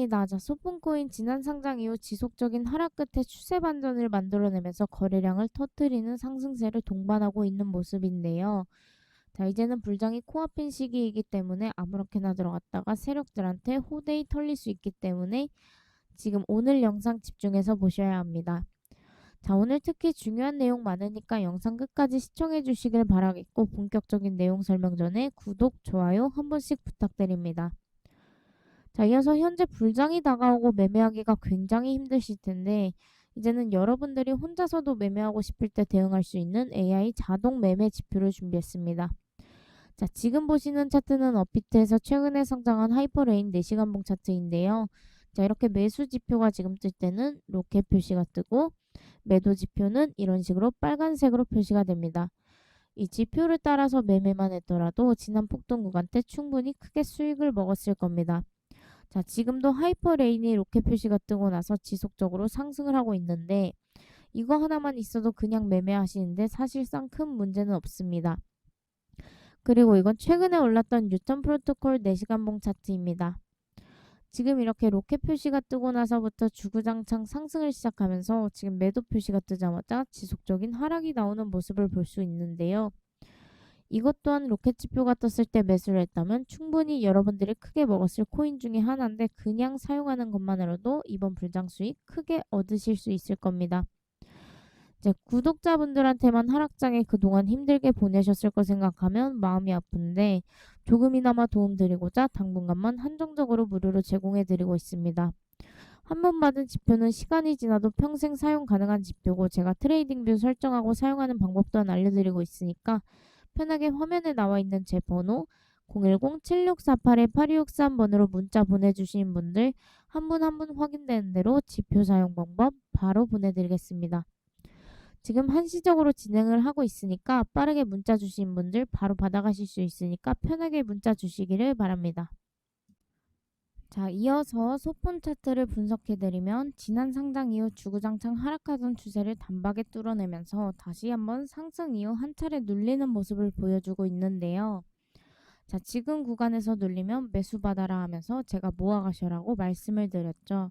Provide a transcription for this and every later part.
반갑습니다. 자, 소품코인 지난 상장 이후 지속적인 하락 끝에 추세 반전을 만들어내면서 거래량을 터뜨리는 상승세를 동반하고 있는 모습인데요. 자, 이제는 불장이 코앞인 시기이기 때문에 아무렇게나 들어갔다가 세력들한테 호되이 털릴 수 있기 때문에 지금 오늘 영상 집중해서 보셔야 합니다. 자, 오늘 특히 중요한 내용 많으니까 영상 끝까지 시청해 주시길 바라겠고 본격적인 내용 설명 전에 구독, 좋아요 한 번씩 부탁드립니다. 자, 이어서 현재 불장이 다가오고 매매하기가 굉장히 힘드실 텐데 이제는 여러분들이 혼자서도 매매하고 싶을 때 대응할 수 있는 AI 자동 매매 지표를 준비했습니다. 자, 지금 보시는 차트는 업비트에서 최근에 성장한 하이퍼레인 4시간봉 차트인데요. 자, 이렇게 매수 지표가 지금 뜰 때는 로켓 표시가 뜨고 매도 지표는 이런 식으로 빨간색으로 표시가 됩니다. 이 지표를 따라서 매매만 했더라도 지난 폭등 구간 때 충분히 크게 수익을 먹었을 겁니다. 자, 지금도 하이퍼레인이 로켓 표시가 뜨고 나서 지속적으로 상승을 하고 있는데 이거 하나만 있어도 그냥 매매하시는데 사실상 큰 문제는 없습니다. 그리고 이건 최근에 올랐던 유턴 프로토콜 4시간봉 차트입니다. 지금 이렇게 로켓 표시가 뜨고 나서부터 주구장창 상승을 시작하면서 지금 매도 표시가 뜨자마자 지속적인 하락이 나오는 모습을 볼 수 있는데요. 이것 또한 로켓 지표가 떴을 때 매수를 했다면 충분히 여러분들이 크게 먹었을 코인 중에 하나인데 그냥 사용하는 것만으로도 이번 불장 수익 크게 얻으실 수 있을 겁니다. 이제 구독자분들한테만 하락장에 그동안 힘들게 보내셨을 거 생각하면 마음이 아픈데 조금이나마 도움드리고자 당분간만 한정적으로 무료로 제공해드리고 있습니다. 한 번 받은 지표는 시간이 지나도 평생 사용 가능한 지표고 제가 트레이딩뷰 설정하고 사용하는 방법 또한 알려드리고 있으니까 편하게 화면에 나와 있는 제 번호 010-7648-8263번으로 문자 보내주신 분들 한 분 한 분 확인되는 대로 지표 사용 방법 바로 보내드리겠습니다. 지금 한시적으로 진행을 하고 있으니까 빠르게 문자 주신 분들 바로 받아가실 수 있으니까 편하게 문자 주시기를 바랍니다. 자, 이어서 소폰 차트를 분석해드리면 지난 상장 이후 주구장창 하락하던 추세를 단박에 뚫어내면서 다시 한번 상승 이후 한 차례 눌리는 모습을 보여주고 있는데요. 자, 지금 구간에서 눌리면 매수 받아라 하면서 제가 모아가셔라고 말씀을 드렸죠.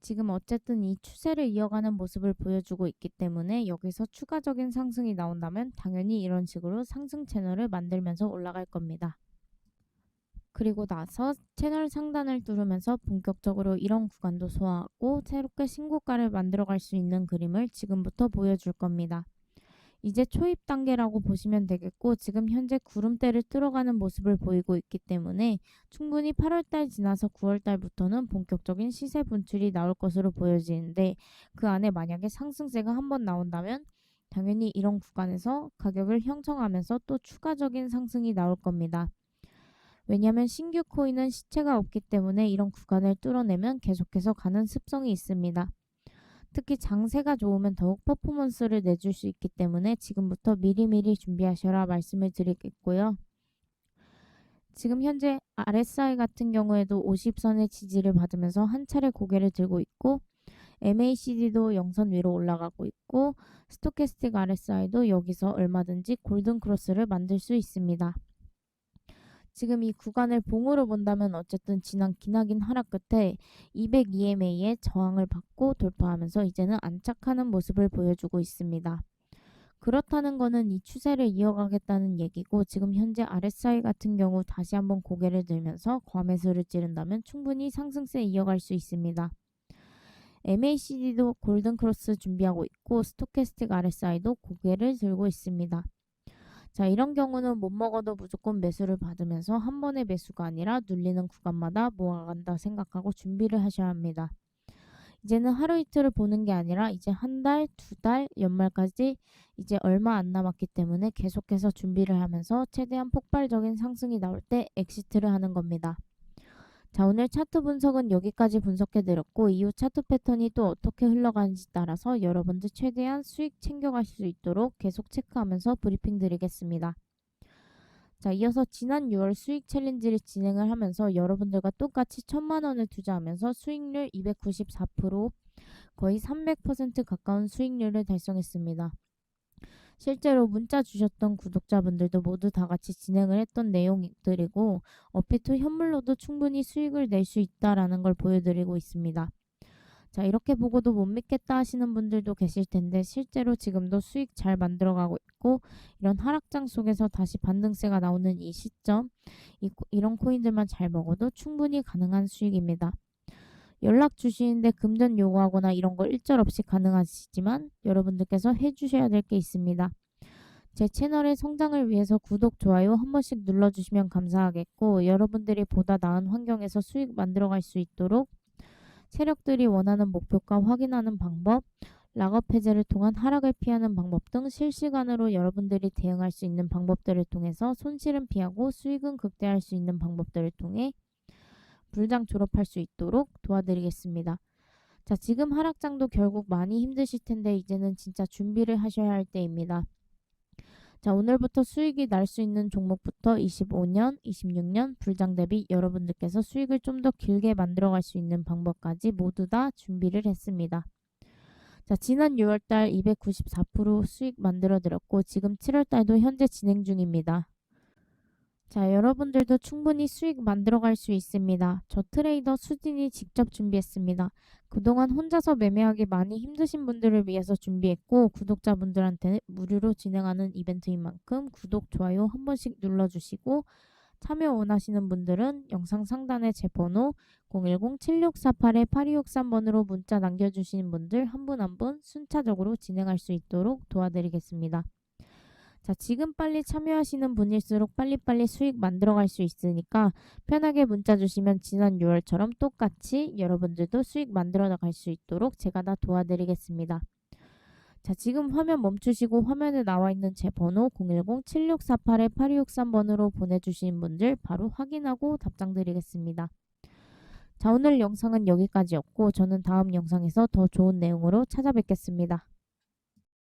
지금 어쨌든 이 추세를 이어가는 모습을 보여주고 있기 때문에 여기서 추가적인 상승이 나온다면 당연히 이런 식으로 상승 채널을 만들면서 올라갈 겁니다. 그리고 나서 채널 상단을 뚫으면서 본격적으로 이런 구간도 소화하고 새롭게 신고가를 만들어갈 수 있는 그림을 지금부터 보여줄 겁니다. 이제 초입 단계라고 보시면 되겠고 지금 현재 구름대를 뚫어가는 모습을 보이고 있기 때문에 충분히 8월달 지나서 9월달부터는 본격적인 시세 분출이 나올 것으로 보여지는데 그 안에 만약에 상승세가 한번 나온다면 당연히 이런 구간에서 가격을 형성하면서 또 추가적인 상승이 나올 겁니다. 왜냐하면 신규 코인은 시체가 없기 때문에 이런 구간을 뚫어내면 계속해서 가는 습성이 있습니다. 특히 장세가 좋으면 더욱 퍼포먼스를 내줄 수 있기 때문에 지금부터 미리미리 준비하셔라 말씀을 드리겠고요. 지금 현재 RSI 같은 경우에도 50선의 지지를 받으면서 한 차례 고개를 들고 있고 MACD도 영선 위로 올라가고 있고 스토캐스틱 RSI도 여기서 얼마든지 골든 크로스를 만들 수 있습니다. 지금 이 구간을 봉으로 본다면 어쨌든 지난 기나긴 하락 끝에 202MA의 저항을 받고 돌파하면서 이제는 안착하는 모습을 보여주고 있습니다. 그렇다는 것은 이 추세를 이어가겠다는 얘기고 지금 현재 RSI 같은 경우 다시 한번 고개를 들면서 과매수를 찌른다면 충분히 상승세 이어갈 수 있습니다. MACD도 골든크로스 준비하고 있고 스토캐스틱 RSI도 고개를 들고 있습니다. 자, 이런 경우는 못 먹어도 무조건 매수를 받으면서 한 번의 매수가 아니라 눌리는 구간마다 모아간다 생각하고 준비를 하셔야 합니다. 이제는 하루 이틀을 보는 게 아니라 이제 한 달, 두 달, 연말까지 이제 얼마 안 남았기 때문에 계속해서 준비를 하면서 최대한 폭발적인 상승이 나올 때 엑시트를 하는 겁니다. 자, 오늘 차트 분석은 여기까지 분석해 드렸고 이후 차트 패턴이 또 어떻게 흘러가는지 따라서 여러분들 최대한 수익 챙겨가실 수 있도록 계속 체크하면서 브리핑 드리겠습니다. 자, 이어서 지난 6월 수익 챌린지를 진행을 하면서 여러분들과 똑같이 천만 원을 투자하면서 수익률 294% 거의 300% 가까운 수익률을 달성했습니다. 실제로 문자 주셨던 구독자분들도 모두 다 같이 진행을 했던 내용들이고 어피투 현물로도 충분히 수익을 낼 수 있다라는 걸 보여드리고 있습니다. 자, 이렇게 보고도 못 믿겠다 하시는 분들도 계실 텐데 실제로 지금도 수익 잘 만들어가고 있고 이런 하락장 속에서 다시 반등세가 나오는 이 시점 이, 이런 코인들만 잘 먹어도 충분히 가능한 수익입니다. 연락 주시는데 금전 요구하거나 이런 걸 일절 없이 가능하시지만 여러분들께서 해주셔야 될 게 있습니다. 제 채널의 성장을 위해서 구독, 좋아요 한 번씩 눌러주시면 감사하겠고 여러분들이 보다 나은 환경에서 수익 만들어갈 수 있도록 세력들이 원하는 목표가 확인하는 방법, 락업 해제를 통한 하락을 피하는 방법 등 실시간으로 여러분들이 대응할 수 있는 방법들을 통해서 손실은 피하고 수익은 극대화할 수 있는 방법들을 통해 불장 졸업할 수 있도록 도와드리겠습니다. 자, 지금 하락장도 결국 많이 힘드실 텐데 이제는 진짜 준비를 하셔야 할 때입니다. 자, 오늘부터 수익이 날 수 있는 종목부터 25년, 26년 불장 대비 여러분들께서 수익을 좀 더 길게 만들어 갈 수 있는 방법까지 모두 다 준비를 했습니다. 자, 지난 6월달 294% 수익 만들어 드렸고 지금 7월달도 현재 진행 중입니다. 자, 여러분들도 충분히 수익 만들어 갈 수 있습니다. 저 트레이더 수진이 직접 준비했습니다. 그동안 혼자서 매매하기 많이 힘드신 분들을 위해서 준비했고 구독자분들한테는 무료로 진행하는 이벤트인 만큼 구독, 좋아요 한 번씩 눌러주시고 참여 원하시는 분들은 영상 상단에 제 번호 010-7648-8263번으로 문자 남겨주시는 분들 한 분 한분 순차적으로 진행할 수 있도록 도와드리겠습니다. 자, 지금 빨리 참여하시는 분일수록 빨리빨리 수익 만들어 갈 수 있으니까 편하게 문자 주시면 지난 6월처럼 똑같이 여러분들도 수익 만들어 나갈 수 있도록 제가 다 도와드리겠습니다. 자, 지금 화면 멈추시고 화면에 나와 있는 제 번호 010-7648-8263번으로 보내주신 분들 바로 확인하고 답장 드리겠습니다. 자, 오늘 영상은 여기까지였고 저는 다음 영상에서 더 좋은 내용으로 찾아뵙겠습니다.